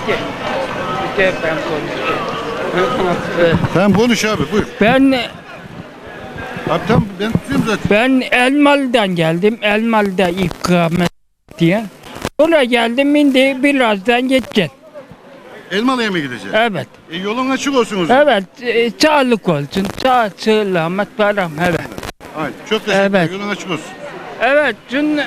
Hadi. Bir de ben konuşayım. Evet. Tamam konuş abi buyur. Ben Abi tamam ben tutuyorum zaten. ben Elmalı'dan geldim. Elmalı'da ikamet diye. Oraya geldim şimdi birazdan gideceğim. Elmalı'ya mı gideceksin? Evet. E, yolun açık olsun o zaman. Evet. e, sağlık olsun. Sağ selamet param. Evet. Hayır, çok teşekkür ederim. Evet. Yolun açık olsun. Evet. Dün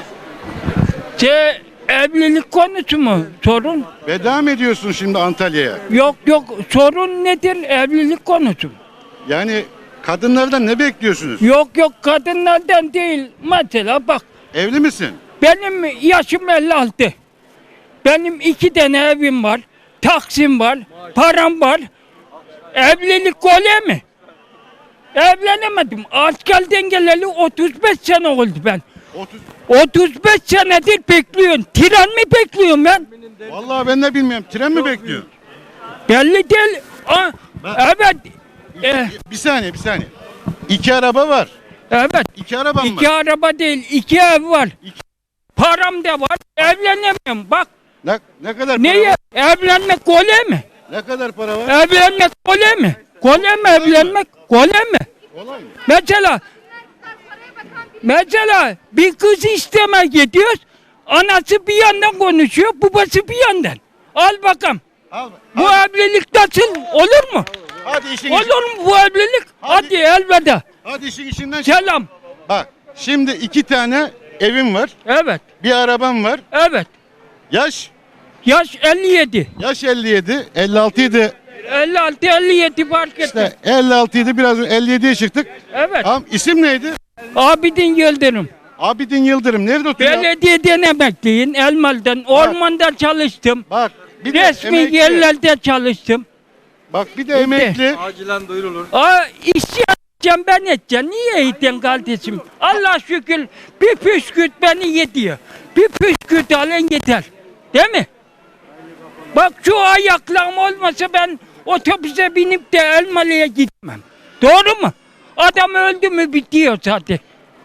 şey, evlilik konusu mu sorun? Veda mı ediyorsun şimdi Antalya'ya? Yok yok sorun nedir evlilik konusu? Yani kadınlardan ne bekliyorsunuz? Yok yok kadınlardan değil. Mesela bak Evli misin? benim yaşım 56. Benim iki tane evim var. Taksim var. Param var. Evlilik kolay mi? Evlenemedim. Askerden geleli 35 sene oldu ben. 30. 35 senedir bekliyorum. Tren mi bekliyorum ben? Vallahi ben de bilmiyorum. Tren mi bekliyor? Belli değil. Aa, evet. Eh, Bir saniye, bir saniye. İki araba var. evet. İki araba mı İki var? araba değil, iki ev var. İki- Param da var. Evlenemiyorum. Bak Ne, ne kadar para neye? var? Evlenmek kolay mi? Ne kadar para var? Evlenmek kolay mi? Kolay mı evlenmek? Kolay mı? Olay mı? Mesela Mesela bir kız isteme gidiyoruz. Anası bir yandan konuşuyor, babası bir yandan. Al bakalım. Al. Bu Hadi, evlilik nasıl? Olur mu? hadi işin Olur mu bu evlilik? Hadi. Hadi elveda. Hadi işin işinden. Selam. Bak, şimdi iki tane evim var. Evet. Bir arabam var. Evet. Yaş, Yaş 57. yaş 57, 56 idi. 56 57 fark etti. İşte 56 idi biraz 57'ye çıktık. Evet. Tamam, isim neydi? Abidin Yıldırım. Abidin Yıldırım. Nerede oturuyor? Belediyeden emekliyim. Elmalı'dan. Ormanda çalıştım. Bak, bir de Resmi emekli. yerlerde çalıştım. Bak bir de emekli. Acilen duyurulur. Aa, işçi edeceğim ben edeceğim. Niye edin kardeşim? Allah şükür bir püskürt beni yediyor. Bir püskürt alın yeter. Değil mi? Bak şu ayaklarım olmasa ben otobüse binip de Elmalı'ya gitmem. Doğru mu? Adam öldü mü bitiyor zaten.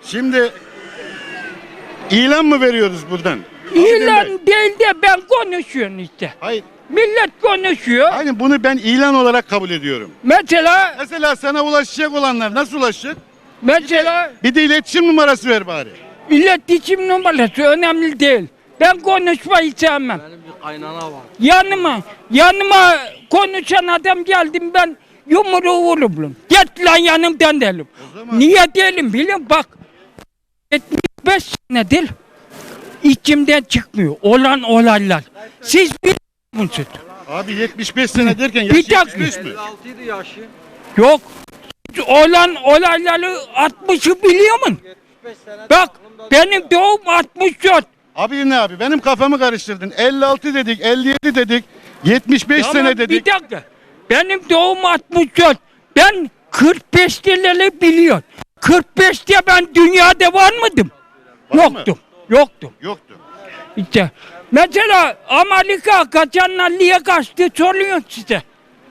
Şimdi ilan mı veriyoruz buradan? Bey. İlan değil de ben konuşuyorum işte. Hayır. Millet konuşuyor. Hayır bunu ben ilan olarak kabul ediyorum. Mesela Mesela sana ulaşacak olanlar nasıl ulaşacak? mesela Bir de iletişim numarası ver bari. iletişim numarası önemli değil. Ben konuşmayı sevmem. Benim bir kaynana var. Yanıma yanıma konuşan adam geldim ben yumruğu vururum. Git lan yanımdan derim. zaman- Niye diyelim musun? Bak 75 senedir içimden çıkmıyor olan olaylar. Siz biliyor musunuz? Abi 75 sene derken Bir yaş dakika. 75 mi? 56 idi yaşı. Yok. Olan olayları 60'ı biliyor musun? 75 sene. Bak benim doğum 64. Abi ne abi benim kafamı karıştırdın. 56 dedik, 57 dedik, 75 Ama sene dedik. Bir dakika. Benim doğum 64. Ben 45 liralı biliyor. 45'te ben dünyada var mıydım? Var mı? Yoktum. Yoktum. Yoktu. İşte mesela Amerika kaçanlar niye kaçtı soruyor size.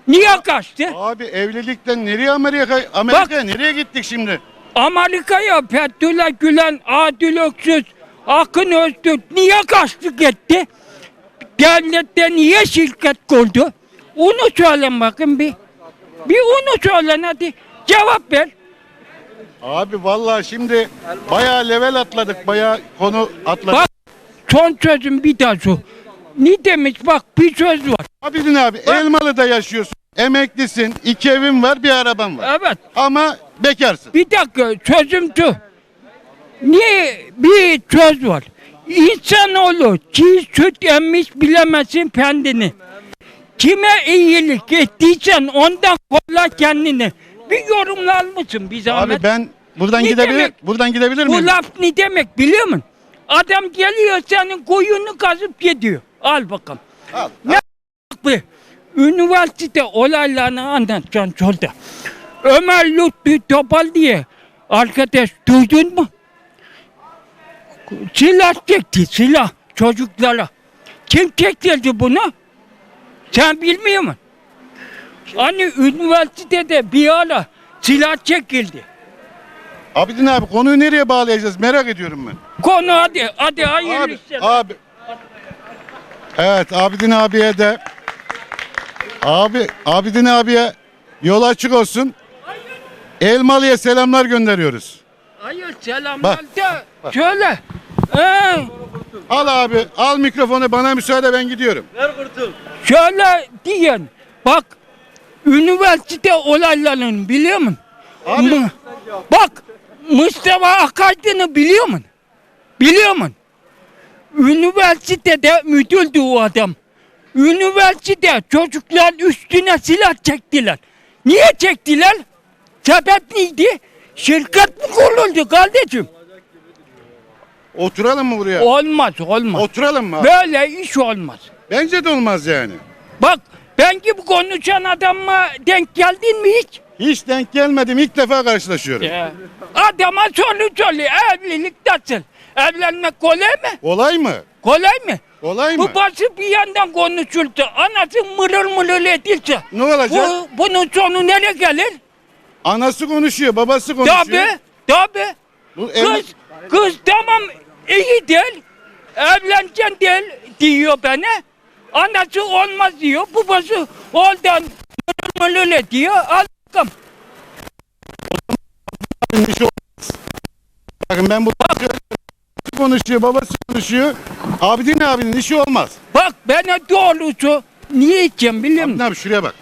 Niye kaçtı? Abi evlilikten nereye Amerika Amerika'ya nereye gittik şimdi? Amerika'ya Fethullah Gülen, Adil Öksüz, Akın Öztürk niye kaçtı gitti? Devlette niye şirket kurdu? Onu söyleyin bakın bir. Bir onu söyleyin hadi. Cevap ver. Abi vallahi şimdi bayağı level atladık, bayağı konu atladık. Bak son sözüm bir daha şu. Ne demiş bak bir söz var. Abidin abi Elmalı'da yaşıyorsun. Emeklisin, iki evin var, bir araban var. Evet Ama bekarsın. bir dakika sözüm şu. Niye bir söz var. İnsanoğlu çiğ süt emmiş bilemezsin kendini. Kime iyilik ettiysen ondan kolla kendini. Bir yorumlar mısın bir zahmet? Abi ben buradan Ne gidebilir, demek? buradan gidebilir Bu miyim? laf ne demek biliyor musun? Adam geliyor senin koyunu kazıp gidiyor. Al bakalım. Al, Ne be? Üniversite olaylarını anlatacaksın şurada. Ömer Lütfü Topal diye arkadaş duydun mu? Silah çekti silah çocuklara. Kim çektirdi bunu? Sen bilmiyor musun? Hani üniversitede bir ara silah çekildi. Abidin abi konuyu nereye bağlayacağız merak ediyorum ben. Konu hadi, hadi hayırlı Abi, işler. abi. Evet Abidin abiye de Abi, Abidin abiye yol açık olsun. Elmalı'ya selamlar gönderiyoruz. Hayır selamlar Bak, da şöyle. Ee, Al abi, al mikrofonu bana müsaade ben gidiyorum. Ver kurtul. şöyle diyen bak üniversite olaylarını biliyor musun? Abi- Mı- bak Mustafa Akaydın'ı biliyor musun? Biliyor musun? Üniversitede müdürdü o adam. Üniversite çocuklar üstüne silah çektiler. Niye çektiler? Sebep neydi? Şirket mi kuruldu kardeşim? Oturalım mı buraya? Olmaz olmaz. Oturalım mı? abi? Böyle iş olmaz. Bence de olmaz yani. Bak ben gibi konuşan adamla denk geldin mi hiç? Hiç denk gelmedim. ilk defa karşılaşıyorum. Adama soru soruyor. Evlilik nasıl? Evlenmek kolay mı? Olay mı? Kolay mı? Olay mı? Babası bir yandan konuşulsa, anası mırıl mırıl edilse. Ne olacak? Bu, bunun sonu nereye gelir? Anası konuşuyor, babası konuşuyor. Tabi, tabi. Bu evli- Kız, kız tamam iyi değil. Evleneceksin değil diyor bana. Anası olmaz diyor. Babası oradan mırıl mırıl ediyor. Al bakalım. Bakın ben bu konuşuyor, babası konuşuyor. Abidin abinin işi olmaz. Bak bana doğrusu niye için biliyor musun? Abidin abi şuraya bak.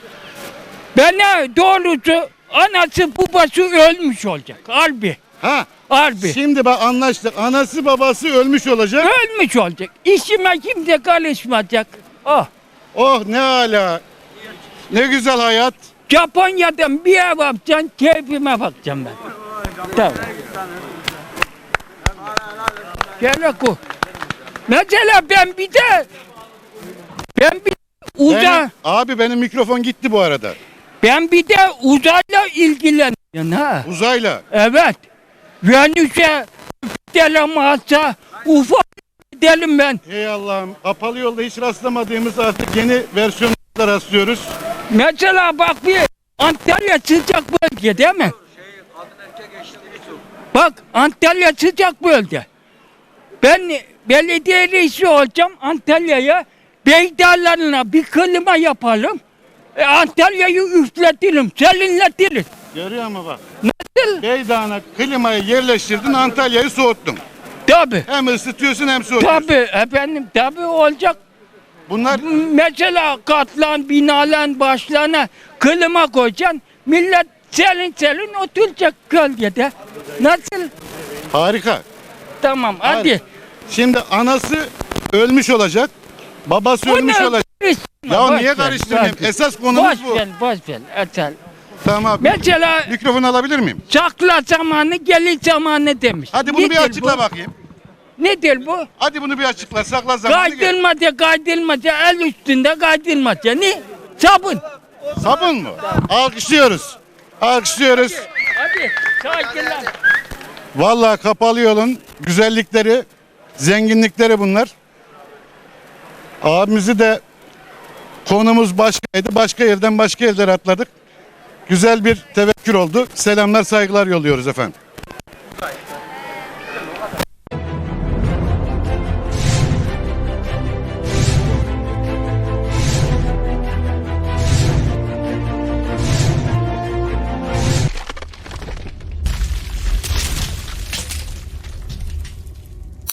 Bana doğrusu anası babası ölmüş olacak. Harbi. Ha. Harbi. Şimdi bak anlaştık. Anası babası ölmüş olacak. Ölmüş olacak. İşime kimse karışmayacak. Oh. Oh ne ala. Ne güzel hayat. Japonya'dan bir ev yapacaksın, keyfime bakacağım ben. Tamam. Gel oku. Mesela ben bir de ben bir uza Benim- abi benim mikrofon gitti bu arada. ben bir de uzayla ilgileniyorum ha. Uzayla. Evet. Venüs'e gidelim Mars'a ufak gidelim ben. Ey Allah'ım. Kapalı yolda hiç rastlamadığımız artık yeni versiyonlara rastlıyoruz. Mesela bak bir Antalya sıcak bölge değil mi? Bak Antalya sıcak bölge. Ben belediye reisi olacağım Antalya'ya. Beydarlarına bir klima yapalım. E, Antalya'yı üfletirim, serinletirim. Görüyor musun bak? Nasıl? Beydağ'ına klimayı yerleştirdin Antalya'yı soğuttun. Tabi. Hem ısıtıyorsun hem soğutuyorsun. Tabi efendim tabi olacak. Bunlar Mesela katlan, binalan başlarına klima koyacaksın. Millet serin serin oturacak gölgede. Nasıl? harika. Tamam hadi. Hadi. Şimdi anası ölmüş olacak. Babası ölmüş Bunu olacak. Ya boş niye karıştırmayayım? boş. Esas konumuz boş bu. Ver, boş ver, Etel. Tamam abi. Mesela Mikrofonu alabilir miyim? sakla zamanı, gelir zamanı demiş. Hadi bunu bir Nedir açıkla bu? bakayım. Nedir bu? Hadi bunu bir açıkla. Sakla zamanı. gel. Kaydırmaca, kaydırmaca, el üstünde kaydırmaca. Ne? Sabun. Sabun mu? Alkışlıyoruz. Alkışlıyoruz. Hadi saygılar. Vallahi kapalı yolun güzellikleri, zenginlikleri bunlar. Abimizi de konumuz başkaydı. Başka yerden başka yerlere atladık. Güzel bir tevekkül oldu. Selamlar, saygılar yolluyoruz efendim.